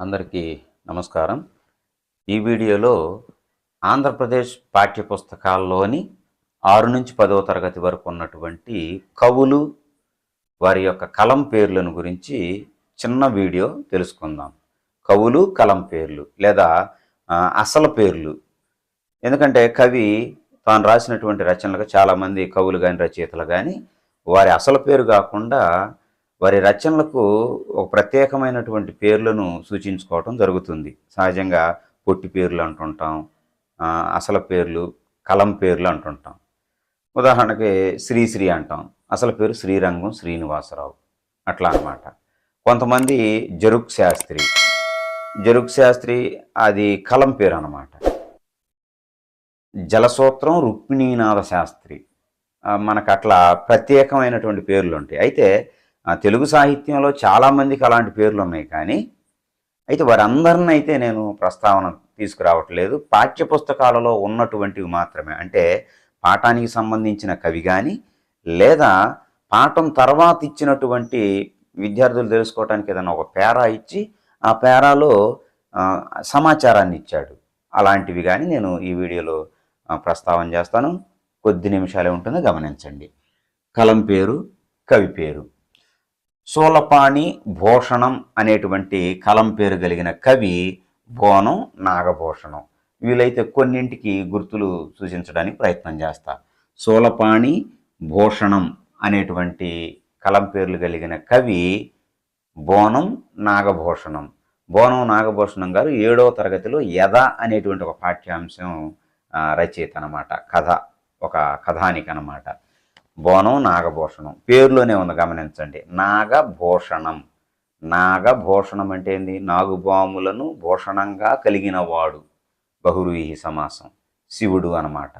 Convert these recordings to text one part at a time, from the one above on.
అందరికీ నమస్కారం. ఈ వీడియోలో ఆంధ్రప్రదేశ్ పాఠ్యపుస్తకాల్లోని ఆరు నుంచి పదవ తరగతి వరకు ఉన్నటువంటి కవులు వారి యొక్క కలం పేర్లను గురించి చిన్న వీడియో తెలుసుకుందాం. కవులు కలం పేర్లు లేదా అసలు పేర్లు. ఎందుకంటే కవి తాను రాసినటువంటి రచనలకు చాలామంది కవులు కానీ రచయితలు కానీ వారి అసలు పేరు కాకుండా వారి రచనలకు ఒక ప్రత్యేకమైనటువంటి పేర్లను సూచించుకోవటం జరుగుతుంది. సహజంగా పొట్టి పేర్లు అంటుంటాం అసలు పేర్లు కలం పేర్లు అంటుంటాం. ఉదాహరణకి శ్రీశ్రీ అంటాం. అసలు పేరు శ్రీరంగం శ్రీనివాసరావు. అట్లా అనమాట కొంతమంది జరుక్ శాస్త్రి. జరుక్ శాస్త్రి అది కలం పేరు అనమాట జలసూత్రం రుక్మిణీనాథ శాస్త్రి. మనకు అట్లా ప్రత్యేకమైనటువంటి పేర్లు ఉంటాయి అయితే తెలుగు సాహిత్యంలో చాలామందికి అలాంటి పేర్లు ఉన్నాయి కానీ అయితే వారందరిని అయితే నేను ప్రస్తావన తీసుకురావట్లేదు. పాఠ్య పుస్తకాలలో ఉన్నటువంటివి మాత్రమే. అంటే పాఠానికి సంబంధించిన కవి కానీ లేదా పాఠం తర్వాత ఇచ్చినటువంటి విద్యార్థులు తెలుసుకోవడానికి ఏదైనా ఒక పేరా ఇచ్చి ఆ పేరాలో సమాచారాన్ని ఇచ్చాడు. అలాంటివి కానీ నేను ఈ వీడియోలో ప్రస్తావన చేస్తాను. కొద్ది నిమిషాలే ఉంటుందో. గమనించండి. కలం పేరు కవి పేరు. శూలపాణి భూషణం అనేటువంటి కలం పేరు కలిగిన కవి బోనం నాగభూషణం. వీలైతే కొన్నింటికి గుర్తులు సూచించడానికి ప్రయత్నం చేస్తా. శూలపాణి భూషణం అనేటువంటి కలం పేర్లు కలిగిన కవి బోనం నాగభూషణం. బోనం నాగభూషణం గారు ఏడవ తరగతిలో యథ అనేటువంటి ఒక పాఠ్యాంశం రచయిత అనమాట కథ ఒక కథానిక అనమాట బోనం నాగభూషణం. పేరులోనే ఉంది గమనించండి. నాగభూషణం. నాగభూషణం అంటే ఏంది? నాగుబాములను భూషణంగా కలిగిన వాడు. సమాసం. శివుడు అన్నమాట.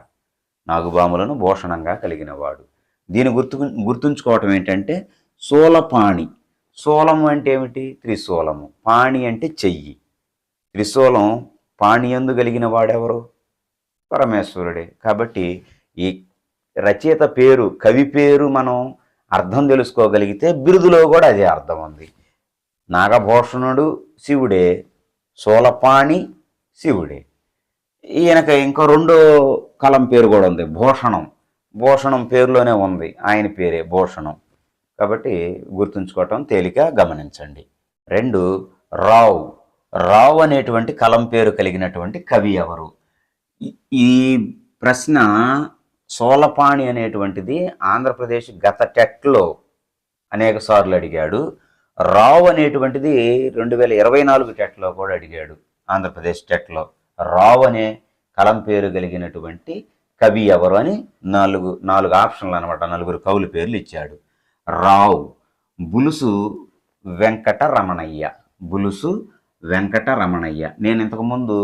నాగుబాములను భూషణంగా కలిగినవాడు దీని గుర్తు గుర్తుంచుకోవటం ఏంటంటే సోలపాణి. సోలము అంటే ఏమిటి? త్రిశూలము. పాణి అంటే చెయ్యి. త్రిశూలం పాణియందు కలిగిన వాడెవరు? పరమేశ్వరుడే. కాబట్టి ఈ రచయిత పేరు కవి పేరు మనం అర్థం తెలుసుకోగలిగితే బిరుదులో కూడా అదే అర్థం ఉంది. నాగభూషణుడు శివుడే సోలపాణి శివుడే. ఈయనకి ఇంకో రెండో కలం పేరు కూడా ఉంది భూషణం. భూషణం పేరులోనే ఉంది ఆయన పేరే భూషణం. కాబట్టి గుర్తుంచుకోవటం తేలిక గమనించండి. రెండు రావు. రావు అనేటువంటి కలం పేరు కలిగినటువంటి కవి ఎవరు? ఈ- ఈ ప్రశ్న సోలపాణి అనేటువంటిది ఆంధ్రప్రదేశ్ గత టెట్లో అనేక సార్లు అడిగాడు. రావు అనేటువంటిది రెండు వేల ఇరవై నాలుగు టెట్లో కూడా అడిగాడు ఆంధ్రప్రదేశ్ టెట్లో రావు అనే కలం పేరు కలిగినటువంటి కవి ఎవరు అని నాలుగు నాలుగు ఆప్షన్లు అనమాట నలుగురు కవుల పేర్లు ఇచ్చాడు. రావు బులుసు వెంకట రమణయ్య బులుసు వెంకట రమణయ్య నేను ఇంతకుముందు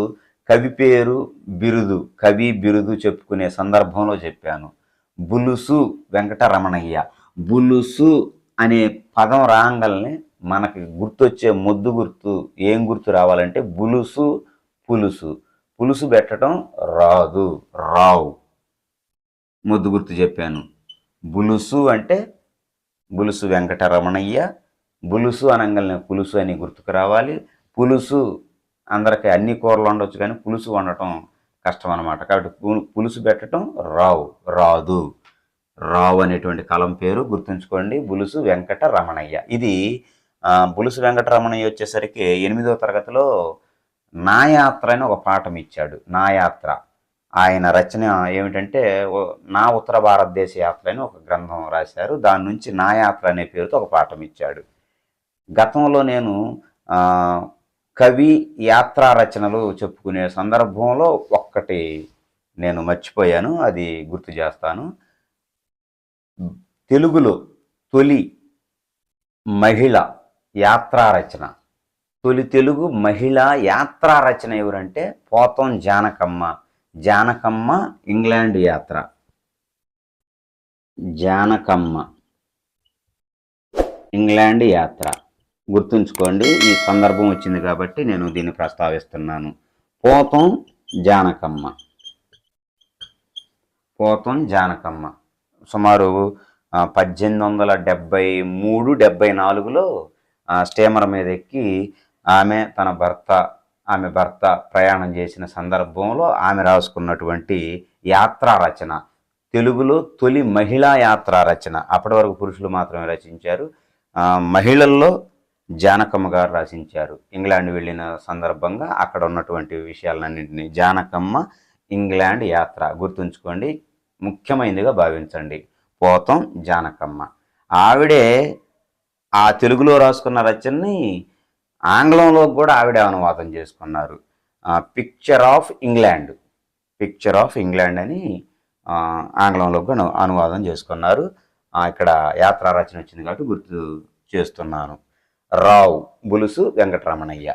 కవి పేరు బిరుదు కవి బిరుదు చెప్పుకునే సందర్భంలో చెప్పాను. బులుసు వెంకట రమణయ్య బులుసు అనే పదం రాంగల్ని మనకి గుర్తొచ్చే ముద్దు గుర్తు ఏం గుర్తు రావాలంటే బులుసు పులుసు. పులుసు పెట్టడం రాదు రావు. ముద్దు గుర్తు చెప్పాను. బులుసు అంటే బులుసు వెంకటరమణయ్య. బులుసు అనగలనే పులుసు అని గుర్తుకు రావాలి. పులుసు అందరికి అన్ని కూరలు ఉండొచ్చు కానీ పులుసు వండటం కష్టం అనమాట కాబట్టి పులుసు పెట్టడం రావు రాదు. రావు అనేటువంటి కలం పేరు గుర్తుంచుకోండి. బులుసు వెంకట రమణయ్య ఇది బులుసు వెంకట రమణయ్య వచ్చేసరికి ఎనిమిదో తరగతిలో నాయాత్ర అని ఒక పాఠం ఇచ్చాడు. నాయాత్ర. ఆయన రచన ఏమిటంటే నా ఉత్తర భారతదేశ యాత్ర అని ఒక గ్రంథం రాశారు. దాని నుంచి నాయాత్ర అనే పేరుతో ఒక పాఠం ఇచ్చాడు. గతంలో నేను కవి యాత్రా రచనలు చెప్పుకునే సందర్భంలో ఒక్కటి నేను మర్చిపోయాను అది గుర్తు చేస్తాను. తెలుగులో తొలి మహిళ యాత్రా రచన. తొలి తెలుగు మహిళా యాత్రా రచన ఎవరంటే పోతం జానకమ్మ. జానకమ్మ ఇంగ్లాండ్ యాత్ర. జానకమ్మ. ఇంగ్లాండ్ యాత్ర. గుర్తుంచుకోండి ఈ సందర్భం వచ్చింది కాబట్టి నేను దీన్ని ప్రస్తావిస్తున్నాను. పోతం జానకమ్మ. పోతం జానకమ్మ. సుమారు పద్దెనిమిది వందల డెబ్బై మూడు డెబ్బై నాలుగులో స్టీమర్ మీద ఎక్కి ఆమె తన భర్త ఆమె భర్త ప్రయాణం చేసిన సందర్భంలో ఆమె రాసుకున్నటువంటి యాత్రా రచన తెలుగులో తొలి మహిళా యాత్రా రచన. అప్పటి వరకు పురుషులు మాత్రమే రచించారు. మహిళల్లో జానకమ్మ గారు రచించారు ఇంగ్లాండ్ వెళ్ళిన సందర్భంగా అక్కడ ఉన్నటువంటి విషయాలన్నింటినీ జానకమ్మ ఇంగ్లాండ్ యాత్ర గుర్తుంచుకోండి. ముఖ్యమైనదిగా భావించండి. పోతం జానకమ్మ. ఆవిడే ఆ తెలుగులో రాసుకున్న రచనని ఆంగ్లంలో కూడా ఆవిడ అనువాదం చేసుకున్నారు. Picture of England picture of England అని ఆంగ్లంలో కూడా అనువాదం చేసుకున్నారు. ఇక్కడ యాత్రా రచన వచ్చింది కాబట్టి గుర్తు చేస్తున్నాను. రావు బులుసు వెంకటరమణయ్య.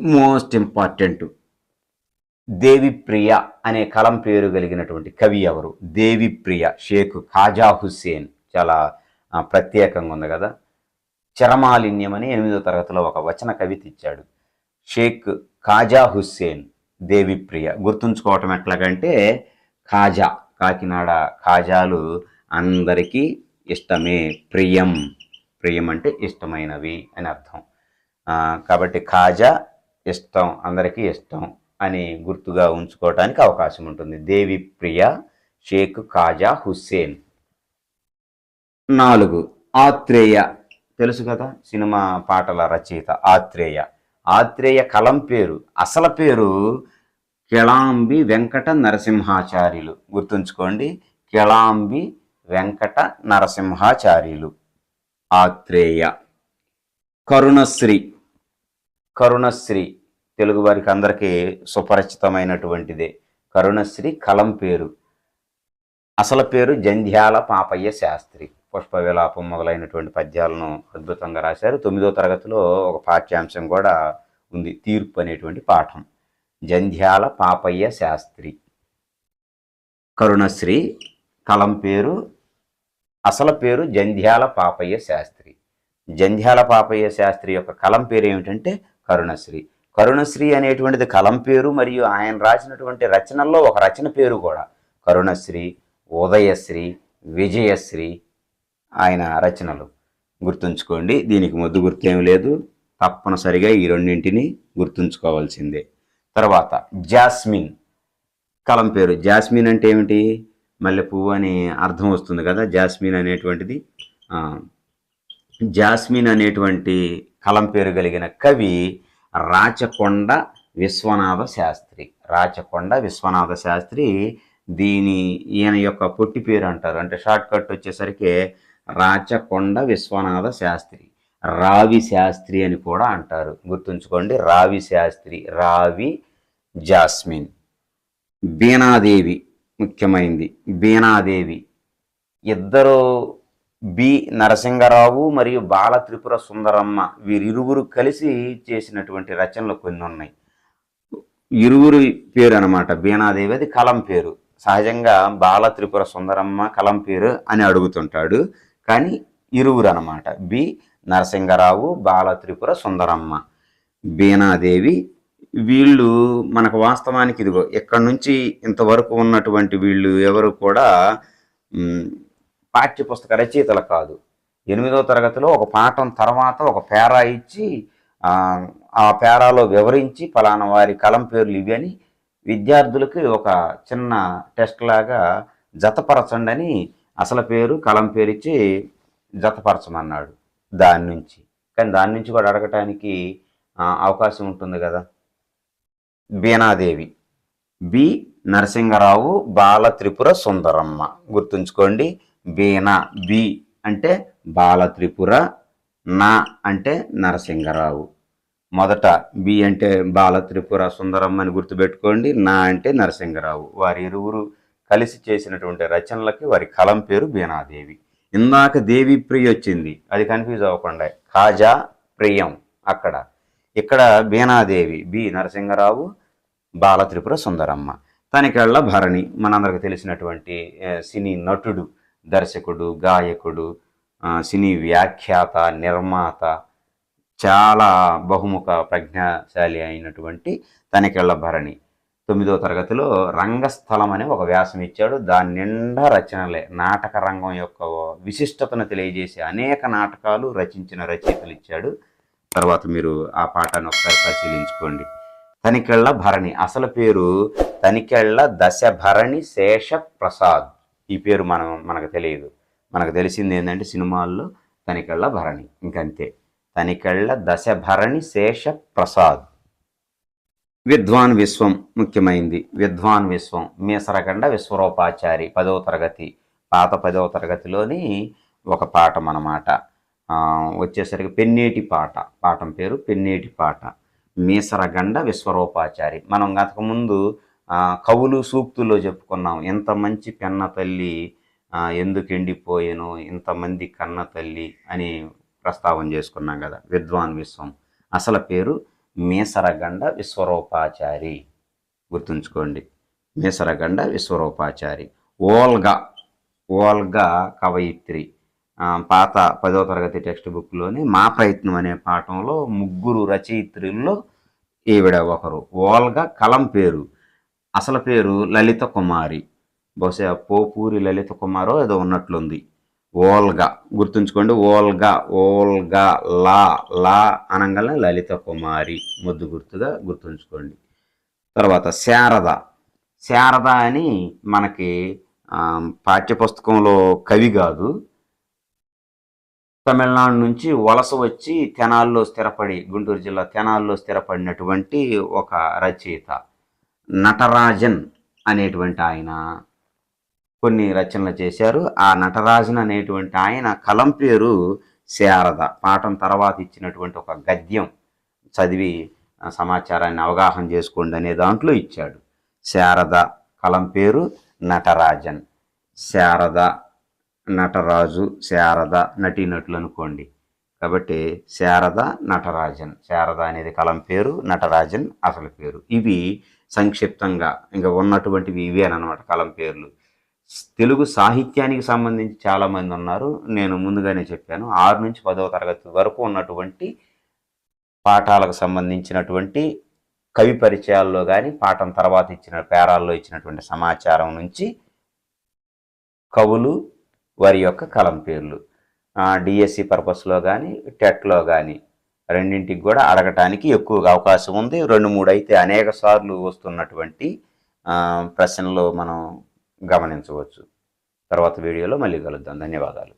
మోస్ట్ ఇంపార్టెంట్ దేవిప్రియ అనే కలం పేరు కలిగినటువంటి కవి ఎవరు? దేవిప్రియ షేక్ ఖాజా హుస్సేన్. చాలా ప్రత్యేకంగా ఉంది కదా. చరమాలిన్యం అని ఎనిమిదో తరగతిలో ఒక వచన కవిత ఇచ్చాడు షేక్ ఖాజా హుస్సేన్ దేవిప్రియ. గుర్తుంచుకోవటం ఎట్లాగంటే ఖాజా కాకినాడ ఖాజాలు అందరికీ ఇష్టమే ప్రియం. ప్రియం అంటే ఇష్టమైనవి అని అర్థం. కాబట్టి ఖాజా ఇష్టం అందరికీ ఇష్టం అని గుర్తుగా ఉంచుకోవటానికి అవకాశం ఉంటుంది. దేవి ప్రియ షేక్ ఖాజా హుస్సేన్. నాలుగు ఆత్రేయ. తెలుసు కదా సినిమా పాటల రచయిత ఆత్రేయ. ఆత్రేయ కలం పేరు అసలు పేరు కిళాంబి వెంకట నరసింహాచార్యులు. గుర్తుంచుకోండి కిళాంబి వెంకట నరసింహాచార్యులు. ఆత్రేయ. కరుణశ్రీ. కరుణశ్రీ. తెలుగు వారికి అందరికీ సుపరిచితమైనటువంటిదే. కరుణశ్రీ కలం పేరు. అసలు పేరు జంధ్యాల పాపయ్య శాస్త్రి. పుష్ప విలాపం మొదలైనటువంటి పద్యాలను అద్భుతంగా రాశారు. తొమ్మిదో తరగతిలో ఒక పాఠ్యాంశం కూడా ఉంది. తీర్పు అనేటువంటి పాఠం. జంధ్యాల పాపయ్య శాస్త్రి. కరుణశ్రీ కలం పేరు అసలు పేరు జంధ్యాల పాపయ్య శాస్త్రి. జంధ్యాల పాపయ్య శాస్త్రి యొక్క కలం పేరు ఏమిటంటే కరుణశ్రీ. కరుణశ్రీ అనేటువంటిది కలం పేరు మరియు ఆయన రాసినటువంటి రచనల్లో ఒక రచన పేరు కూడా. కరుణశ్రీ ఉదయశ్రీ విజయశ్రీ ఆయన రచనలు. గుర్తుంచుకోండి దీనికి మొద్దు గుర్తేం లేదు. తప్పనిసరిగా ఈ రెండింటిని గుర్తుంచుకోవాల్సిందే. తర్వాత జాస్మిన్. కలం పేరు జాస్మిన్ అంటే ఏమిటి? మల్లె పువ్వు అని అర్థం వస్తుంది కదా జాస్మిన్ అనేటువంటిది. జాస్మిన్ అనేటువంటి కలం పేరు కలిగిన కవి రాచకొండ విశ్వనాథ శాస్త్రి. రాచకొండ విశ్వనాథ శాస్త్రి దీని ఈయన యొక్క పొట్టి పేరు అంటారు. అంటే షార్ట్ కట్ వచ్చేసరికి రాచకొండ విశ్వనాథ శాస్త్రి. రావి శాస్త్రి అని కూడా అంటారు. గుర్తుంచుకోండి రావి శాస్త్రి రావి జాస్మిన్. బీనాదేవి ముఖ్యమైంది. బీనాదేవి ఇద్దరు బి. నరసింగరావు మరియు బాల త్రిపుర సుందరమ్మ వీరిరువురు కలిసి చేసినటువంటి రచనలు కొన్ని ఉన్నాయి. ఇరువురు పేరు అనమాట బీనాదేవి అది కలం పేరు. సహజంగా బాల త్రిపుర సుందరమ్మ కలం పేరు అని అడుగుతుంటాడు. కానీ ఇరువురు అనమాట బి. నరసింగరావు బాల త్రిపుర సుందరమ్మ. బీనాదేవి వీళ్ళు మనకు వాస్తవానికి ఇదిగో ఎక్కడి నుంచి ఇంతవరకు ఉన్నటువంటి వీళ్ళు ఎవరు కూడా పాఠ్యపుస్తక రచయితలు కాదు. ఎనిమిదో తరగతిలో ఒక పాఠం తర్వాత ఒక పేరా ఇచ్చి ఆ, పేరాలో వివరించి ఫలానా వారి కలం పేర్లు ఇవి అని విద్యార్థులకి ఒక చిన్న టెస్ట్ లాగా జతపరచండి అని అసలు పేరు కలం పేరు ఇచ్చి జతపరచమన్నాడు దాని నుంచి. కానీ దాని నుంచి కూడా అడగటానికి అవకాశం ఉంటుంది కదా. బీనాదేవి. బి. నరసింహరావు బాల త్రిపుర సుందరమ్మ. గుర్తుంచుకోండి బీనా బి అంటే బాల త్రిపుర నా అంటే నరసింహరావు. మొదట బి అంటే బాల త్రిపుర సుందరమ్మ అని గుర్తుపెట్టుకోండి నా అంటే నరసింహరావు. వారి ఇరువురు కలిసి చేసినటువంటి రచనలకి వారి కలం పేరు బీనాదేవి. ఇందాక దేవి ప్రియ వచ్చింది అది కన్ఫ్యూజ్ అవ్వకుండా. కాజా ప్రియం అక్కడ. ఇక్కడ బీనాదేవి బి. నరసింహరావు బాలత్రిపుర సుందరమ్మ. తనికెళ్ళ భరణి మనందరికి తెలిసినటువంటి సినీ నటుడు దర్శకుడు గాయకుడు సినీ వ్యాఖ్యాత నిర్మాత చాలా బహుముఖ ప్రజ్ఞాశాలి అయినటువంటి తనికెళ్ళ భరణి. తొమ్మిదో తరగతిలో రంగస్థలం అనే ఒక వ్యాసం ఇచ్చాడు. దాని నిండా రచనలే. నాటక రంగం యొక్క విశిష్టతను తెలియజేసే అనేక నాటకాలు రచించిన రచయితలు ఇచ్చాడు. తర్వాత మీరు ఆ పాఠాన్ని ఒకసారి పరిశీలించుకోండి. తనికెళ్ళ భరణి. అసలు పేరు తనికెళ్ళ దశభరణి శేష ప్రసాద్ ఈ పేరు మనం మనకు తెలియదు. మనకు తెలిసింది ఏంటంటే సినిమాల్లో తనికెళ్ళ భరణి. ఇంకంతే. తనికెళ్ళ దశభరణి శేష ప్రసాద్ విద్వాన్ విశ్వం ముఖ్యమైంది. విద్వాన్ విశ్వం. మీసరగండ విశ్వరూపాచారి పదవ తరగతి పాత పదవ తరగతిలోని ఒక పాఠం అన్నమాట. వచ్చేసరికి పెన్నేటి పాట. పాఠం పేరు పెన్నేటి పాట. మీసరగండ విశ్వరూపాచారి. మనం గతకుముందు కవులు సూక్తుల్లో చెప్పుకున్నాం. ఎంత మంచి పెన్న తల్లి ఎందుకు ఎండిపోయాను ఇంతమంది కన్న తల్లి అని ప్రస్తావన చేసుకున్నాం కదా. విద్వాన్ విశ్వం. అసలు పేరు మీసరగండ విశ్వరూపాచారి. గుర్తుంచుకోండి. మీసరగండ విశ్వరూపాచారి. ఓల్గా ఓల్గా కవయిత్రి. పాత పదో తరగతి టెక్స్ట్ బుక్లోని మా ప్రయత్నం అనే పాఠంలో ముగ్గురు రచయిత్రుల్లో ఈవిడ ఒకరు. ఓల్గా కలం పేరు. అసలు పేరు లలిత కుమారి. బహుశా పోపూరి లలిత కుమారో ఏదో ఉన్నట్లుంది. ఓల్గా. గుర్తుంచుకోండి ఓల్గా ఓల్గా లా లా అనగానే లలిత కుమారి. ముద్దు గుర్తుగా గుర్తుంచుకోండి. తర్వాత శారద. శారద అని మనకి పాఠ్యపుస్తకంలో కవి కాదు. తమిళనాడు నుంచి వలస వచ్చి తెనాల్లో స్థిరపడి గుంటూరు జిల్లా తెనాల్లో స్థిరపడినటువంటి ఒక రచయిత నటరాజన్ అనేటువంటి ఆయన కొన్ని రచనలు చేశారు. ఆ నటరాజన్ అనేటువంటి ఆయన కలం పేరు శారద. పాఠం తర్వాత ఇచ్చినటువంటి ఒక గద్యం చదివి సమాచారాన్ని అవగాహన చేసుకోండి అనే దాంట్లో ఇచ్చాడు. శారద కలం పేరు నటరాజన్. శారద నటరాజు శారద నటీనటులు అనుకోండి కాబట్టి శారద నటరాజన్. శారద అనేది కలం పేరు నటరాజన్ అసలు పేరు. ఇవి సంక్షిప్తంగా ఇంకా ఉన్నటువంటివి ఇవే అనమాట కలం పేర్లు. తెలుగు సాహిత్యానికి సంబంధించి చాలామంది ఉన్నారు. నేను ముందుగానే చెప్పాను. ఆరు నుంచి పదవ తరగతి వరకు ఉన్నటువంటి పాఠాలకు సంబంధించినటువంటి కవి పరిచయాల్లో కానీ పాఠం తర్వాత ఇచ్చిన పేరాల్లో ఇచ్చినటువంటి సమాచారం నుంచి కవులు వారి యొక్క కలం పేర్లు. డిఎస్సి పర్పస్లో కానీ టెట్లో కానీ రెండింటికి కూడా అడగటానికి ఎక్కువగా అవకాశం ఉంది. రెండు మూడు అయితే అనేక సార్లు వస్తున్నటువంటి ప్రశ్నలు మనం గమనించవచ్చు. తర్వాత వీడియోలో మళ్ళీ కలుద్దాం. ధన్యవాదాలు.